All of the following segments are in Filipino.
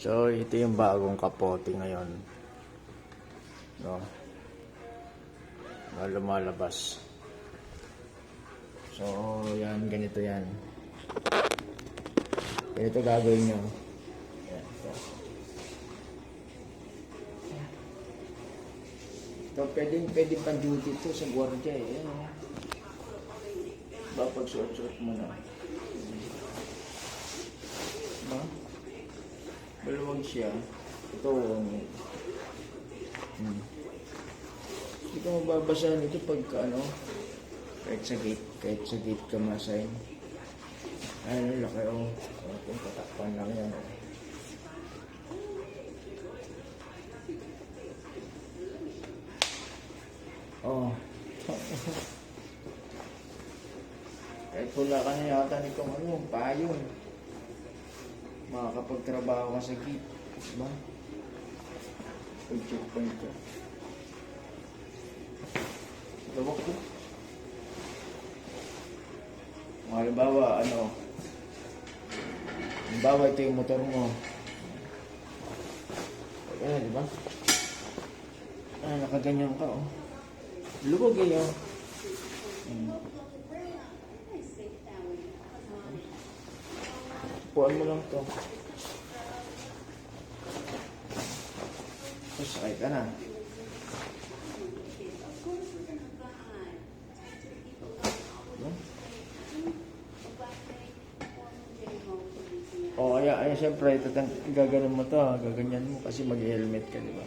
So, ito yung bagong kapote ngayon. No? Na lumalabas. So, yan, ganito yan. Ganito gagawin nyo. Yan, ito. Ito, pwedeng, pwedeng pang duty to sa gwardiya eh. Yan, oh. Ba, pag suot-suot mo na. Siya. Ito, um, hmm. Hindi ka mababasa nito pagka ano, kahit sa gate, kahit sa gate ka masign. Ano, laki oh. Oh, Kung patakpan lang yan. oh. Oh. Kahit wala ka na yata nitong ano, payong. Makakapagtrabaho ka sa gate. Diba? Pag-check point ka. Lawak ko. Kung halimbawa, ano, halimbawa ito yung motor mo. Ayan, di ba? Ah, nakaganyan ka, oh. Luwag eh, oh. Hmm. Puan mo lang to. Tapos sakay ka na. O, kaya, kaya siyempre, tatang, gaganon mo to, ha? gaganyan mo kasi mag-helmet ka, di ba?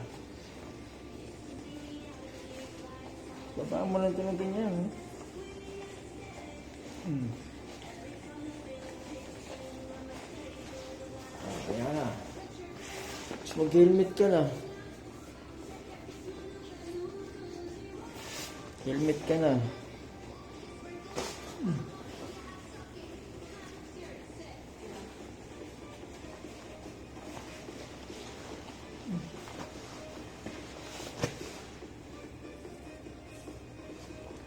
Babaan mo lang ito ng ganyan. eh. Mag-helmet ka na. Helmet ka na.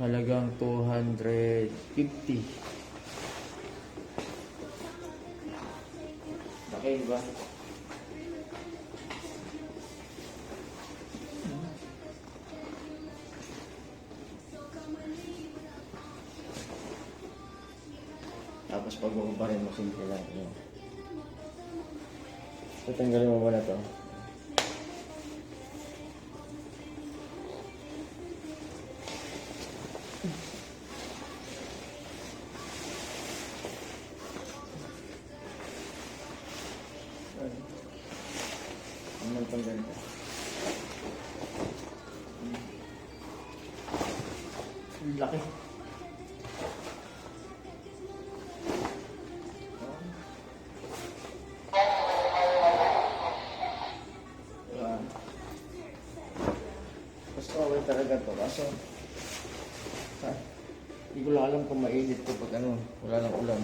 Halagang 250. Laki ba? Tapos pag pa rin mo, simple lang. Yun. Tatanggalin mo muna to. Ano ang tanggal ka? Ang laki. Ko talaga to. Kaso, ha, hindi ko lang alam kung mainit to pag ano, wala nang ulan.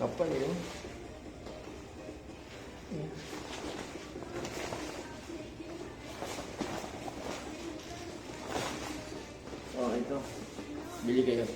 Kapal. Yeah. Oh, ito. Bili kayo.